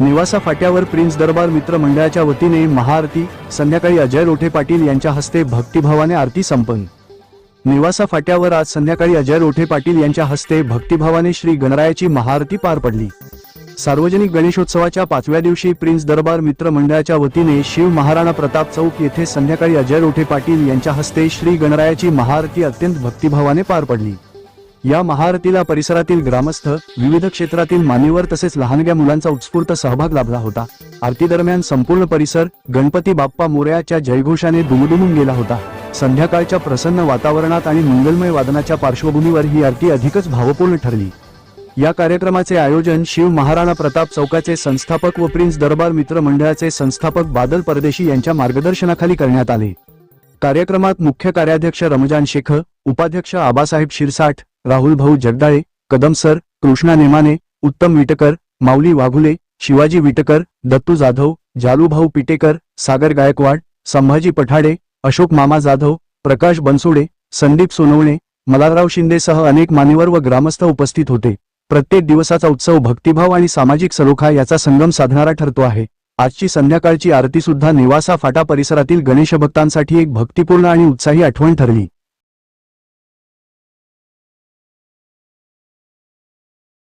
निवासा फाट्यावर prince दरबार मित्र मंडळाच्या वतीने महाआरती संध्याकाळी अजय रोठे पाटील यांच्या हस्ते भक्तिभावाने आरती संपन्न. निवासा फाट्यावर आज संध्याकाळी अजय रोठे पाटील यांच्या हस्ते भक्तिभावाने श्री गणरायाची महाआरती पार पडली. सार्वजनिक गणेशोत्सवाच्या पाचव्या दिवशी प्रिन्स दरबार मित्र मंडळाच्या वतीने शिव महाराणा प्रताप चौक येथे संध्याकाळी अजय रोठे पाटील यांच्या हस्ते श्री गणरायाची महाआरती अत्यंत भक्तिभावाने पार पडली. या महाआरतीला परिसरातील ग्रामस्थ विविध क्षेत्रातील मान्यवर तसेच लहानग्या मुलांचा उत्स्फूर्त सहभाग लाभला होता. आरती दरम्यान संपूर्ण परिसर गणपती बाप्पा मोरयाच्या जयघोषाने दुमदुमून गेला होता. संध्याकाळच्या प्रसन्न वातावरणात आणि मंगलमय वादनाच्या पार्श्वभूमीवर ही आरती अधिकच भावपूर्ण ठरली. या कार्यक्रमाचे आयोजन शिव महाराणा प्रताप चौकाचे संस्थापक व प्रिन्स दरबार मित्र मंडळाचे संस्थापक बादल परदेशी यांच्या मार्गदर्शनाखाली करण्यात आले. कार्यक्रमात मुख्य कार्याध्यक्ष रमजान शेख उपाध्यक्ष आबासाहेब शिरसाठ राहुल भाऊ जगदाळे कदम सर कृष्णा नेमाने उत्तम विटकर माऊली वाघुले शिवाजी विटकर दत्तू जाधव जालूभाऊ पिटेकर सागर गायकवाड संभाजी पठाडे अशोक मामा जाधव प्रकाश बनसोडे संदीप सोनवणे मलाराव शिंदेसह अनेक मान्यवर व ग्रामस्थ उपस्थित होते. प्रत्येक दिवसाचा उत्सव भक्तिभाव आणि सामाजिक सलोखा याचा संगम साधणारा ठरतो आहे. आजची संध्याकाळची आरती सुद्धा निवासा फाटा परिसरातील गणेशभक्तांसाठी एक भक्तिपूर्ण आणि उत्साही आठवण ठरली.